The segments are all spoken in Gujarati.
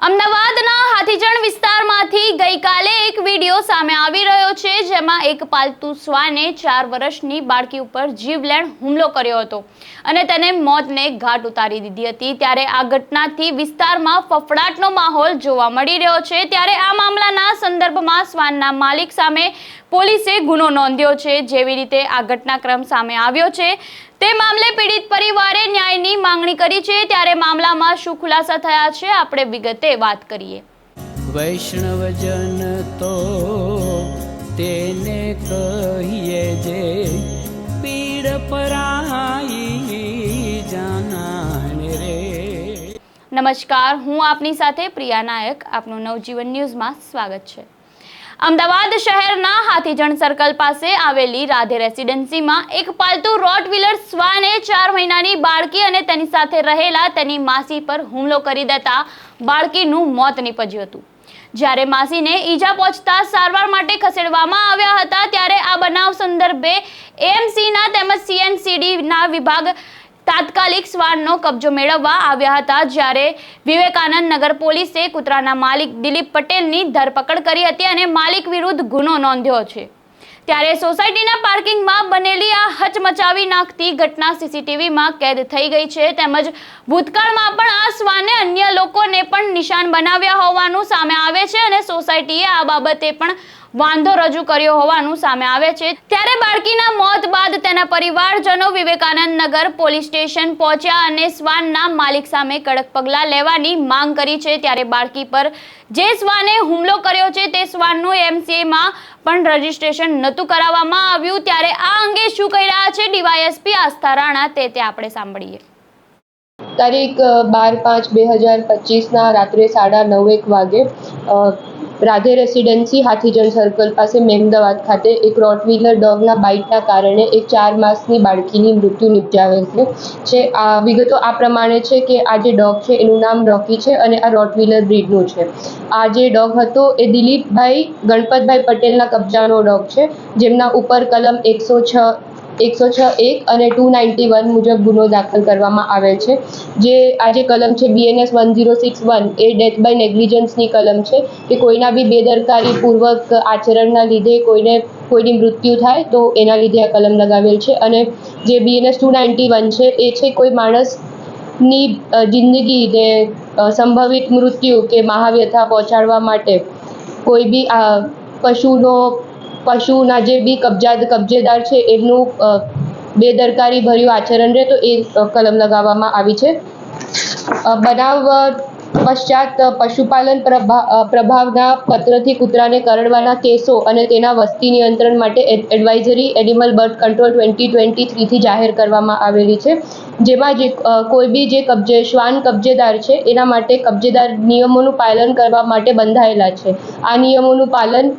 અમદાવાદના હાથીજણ એક વીડિયો સામે આવી રહ્યો છે, જેમાં એક પાલતુ શ્વાને ચાર વર્ષની બાળકી ઉપર જીવલેણ હુમલો કર્યો હતો અને તેને મોતને ઘાટ ઉતારી દીધી હતી. ત્યારે આ ઘટનાથી વિસ્તારમાં ફફડાટનો માહોલ જોવા મળી રહ્યો છે. ત્યારે આ મામલાના સંદર્ભમાં શ્વાનના માલિક સામે પોલીસે ગુનો નોંધ્યો છે, જેવી રીતે આ ઘટનાક્રમ સામે આવ્યો છે. તે મામલે પીડિત પરિવારે ન્યાયની માંગણી કરી છે. ત્યારે મામલામાં શું ખુલાસા થયા છે, આપણે વિગતે વાત કરીએ. વૈષ્ણવજન તો તેને કહીએ જે પીડ પરાઈ જાનાને રે. નમસ્કાર, હું આપની સાથે પ્રિયા નાયક. આપનું નવજીવન ન્યૂઝમાં સ્વાગત છે. અમદાવાદ શહેરના હાથીજણ સર્કલ પાસે આવેલી રાધે રેસિડેન્સીમાં એક પાલતુ રોટવીલર સ્વાને ચાર મહિનાની બાળકી અને તેની સાથે રહેલા તેની માસી પર હુમલો કરી દેતા બાળકીનું મોત નીપજ્યું હતું. જ્યારે માસીને ઈજા પહોંચતા સારવાર માટે ખસેડવામાં આવ્યા હતા, ત્યારે આ બનાવ સંદર્ભે એએમસીના તેમજ સીએનસીડીના વિભાગ તાત્કાલિક શ્વાનનો કબજો મેળવવા આવ્યા હતા. જ્યારે વિવેકાનંદ નગર પોલીસે કૂતરાના માલિક દિલીપ પટેલની ધરપકડ કરી હતી અને માલિક વિરુદ્ધ ગુનો નોંધ્યો છે. ત્યારે સોસાયટીના પાર્કિંગમાં બનેલી આ હચમચાવી નાખતી ઘટના સીસીટીવીમાં કેદ થઈ ગઈ છે. તેમજ ભૂતકાળમાં પણ આ શ્વાને અન્ય લોકોને પણ નિશાન બનાવ્યા હોવાનું સામે આવે છે અને સોસાયટીએ આ બાબતે પણ વાંધો રજૂ કર્યો હોવાનું સામે આવે છે. ત્યારે બાળકીના મોત બાદ તેના પરિવારજનો વિવેકાનંદ નગર પોલીસ સ્ટેશન પહોંચ્યા અને શ્વાનના માલિક સામે કડક પગલાં લેવાની માંગ કરી છે. ત્યારે બાળકી પર જે શ્વાને હુમલો કર્યો છે તે શ્વાનનું એમસીએમાં પણ રજીસ્ટ્રેશન નહોતું કરાવવામાં આવ્યું. ત્યારે આ અંગે શું કહી રહ્યા છે ડીવાયએસપી આસ્થા રાણા તે તે આપણે સાંભળીએ. તારીખ બાર પાંચ બે હજાર પચીસના રાત્રે સાડા નવ એક વાગે રાધે રેસિડેન્સી હાથીજન સર્કલ પાસે મહેમદાવાદ ખાતે એક રોટવીલર ડોગના બાઇટના કારણે એક ચાર માસની બાળકીની મૃત્યુ નિપજાવેલ છે. આ વિગતો આ પ્રમાણે છે કે આ જે ડોગ છે, એનું નામ રોકી છે અને આ રોટવીલર બ્રીડનું છે. આ જે ડોગ હતો, એ દિલીપભાઈ ગણપતભાઈ પટેલના કબજાનો ડોગ છે, જેમના ઉપર કલમ એકસો છ એકસો છ એક અને ટુ નાઇન્ટી વન મુજબ ગુનો દાખલ કરવામાં આવેલ છે. જે આ જે કલમ છે BNS one zero six one A death by નેગ્લિજન્સની કલમ છે કે કોઈના બી બેદરકારીપૂર્વક આચરણના લીધે કોઈને કોઈની મૃત્યુ થાય તો એના લીધે આ કલમ લગાવેલ છે. અને જે બીએનએસ ટુ નાઇન્ટી વન છે, એ છે કોઈ માણસની જિંદગી ને સંભવિત મૃત્યુ કે મહાવ્યથા પહોંચાડવા માટે કોઈ બી પશુનો પશુના જે બી કબજા કબજેદાર છે, એમનું બેદરકારી ભર્યું આચરણ રહે તો એ કલમ લગાવવામાં આવી છે. બનાવ પશ્ચાત પશુપાલન પ્રભા પ્રભાવના પત્રથી કૂતરાને કરડવાના કેસો અને તેના વસ્તી નિયંત્રણ માટે advisory animal birth control twenty twenty થ્રીથી જાહેર કરવામાં આવેલી છે. જેમાં જે કોઈ બી જે કબજે, શ્વાન કબજેદાર છે, એના માટે કબજેદાર નિયમોનું પાલન કરવા માટે બંધાયેલા છે. આ નિયમોનું પાલન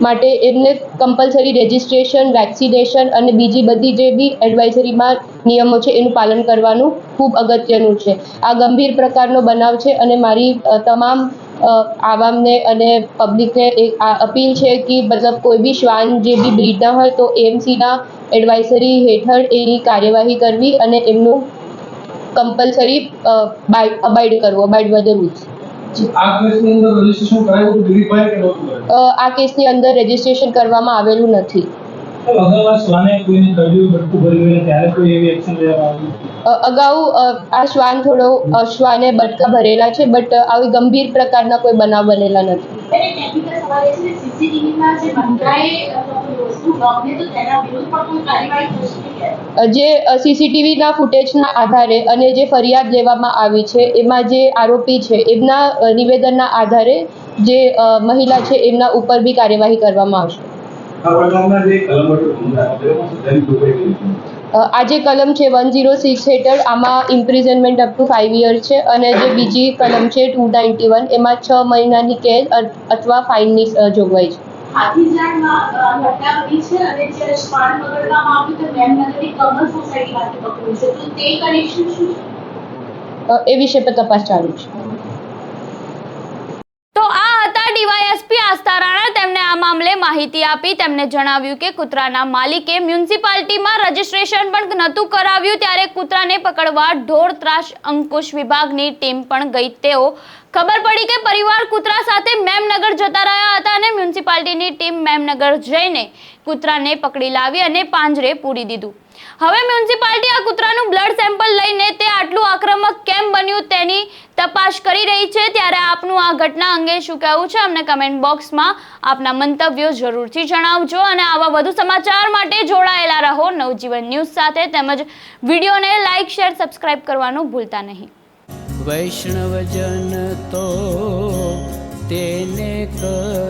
માટે એમને કમ્પલસરી રજિસ્ટ્રેશન વેક્સિનેશન અને બીજી બધી જે બી એડવાઇઝરીમાં નિયમો છે, એનું પાલન કરવાનું ખૂબ અગત્યનું છે. આ ગંભીર પ્રકારનો બનાવ છે અને મારી તમામ આવામને અને પબ્લિકને એક આ અપીલ છે કે મતલબ કોઈ બી શ્વાન જે બી બ્રીડના હોય તો એમસીના એડવાઇઝરી હેઠળ એની કાર્યવાહી કરવી અને એમનું કમ્પલસરી અબાઇડ કરવો અબાઇડ બાય ધ રૂલ્સ આ કેસની અંદર રજીસ્ટ્રેશન કરાયું દિલીપભાઈ કે નહોતું કરાયું? આ કેસની અંદર રજિસ્ટ્રેશન કરવામાં આવેલું નથી. અગાઉ આ શ્વાને કોઈને કર્યું બટકું ભર્યું હોય ત્યારે કોઈ એવી એક્શન લેવામાં આવી અ, અગાઉ અ, આ શ્વાન થોડો શ્વાને બટકા ભરેલા છે બટ આવી ગંભીર પ્રકારના કોઈ બનાવ બનેલા નથી. જે સીસીટીવીના ફૂટેજના આધારે અને જે ફરિયાદ લેવામાં આવી છે એમાં જે આરોપી છે એમના નિવેદનના આધારે જે મહિલા છે એમના ઉપર બી કાર્યવાહી કરવામાં આવશે. આ જે કલમ છે વન ઝીરો સિક્સ હેઠળ આમાં imprisonment up to five year છે અને જે બીજી કલમ છે ટુ નાઇન્ટી વન એમાં છ મહિનાની કેદ અથવા ફાઇનની જોગવાઈ છે. હાથીજાણમાં ઘટના બની અને જ્યારે શ્વાન પકડવામાં આવ્યું તો મેમનગરની કમલ સોસાયટીમાંથી તો કનેક્શન શું? એ વિશે પર તપાસ ચાલુ છે તો આ હતા ડીવાયએસપી આસ્થા રાણા તેમને આ મામલે મામલે માહિતી આપી તેમણે જણાવ્યું કે કૂતરાના માલિકે મ્યુનિસિપાલિટીમાં રજીસ્ટ્રેશન પણ નહોતું કરાવ્યું, ત્યારે કૂતરાને પકડવા ઢોર ત્રાસ અંકુશ વિભાગની ટીમ પણ ગઈ. તેઓ ખબર પડી કે પરિવાર કૂતરા સાથે મેમનગર જતા રહ્યા હતા અને મ્યુનિસિપાલિટીની ટીમ મેમનગર જઈને કૂતરાને પકડી લાવી અને પાંજરે પૂરી દીધું. હવે મ્યુનિસિપાલિટી આ કૂતરાનું બ્લડ સેમ્પલ લઈને તે આટલું આક્રમક કેમ બન્યું તેની તપાસ કરી રહી છે. ત્યારે આપનું આ ઘટના અંગે શું કહેવું છે અમને કમેન્ટ બોક્સમાં આપના મંતવ્યો જરૂરથી જણાવજો. અને આવા વધુ સમાચાર માટે જોડાયેલા રહો નવજીવન ન્યૂઝ સાથે. તેમજ વિડીયોને લાઇક શેર સબસ્ક્રાઇબ કરવાનું ભૂલતા નહીં. વૈષ્ણવજન તો તેને કહીએ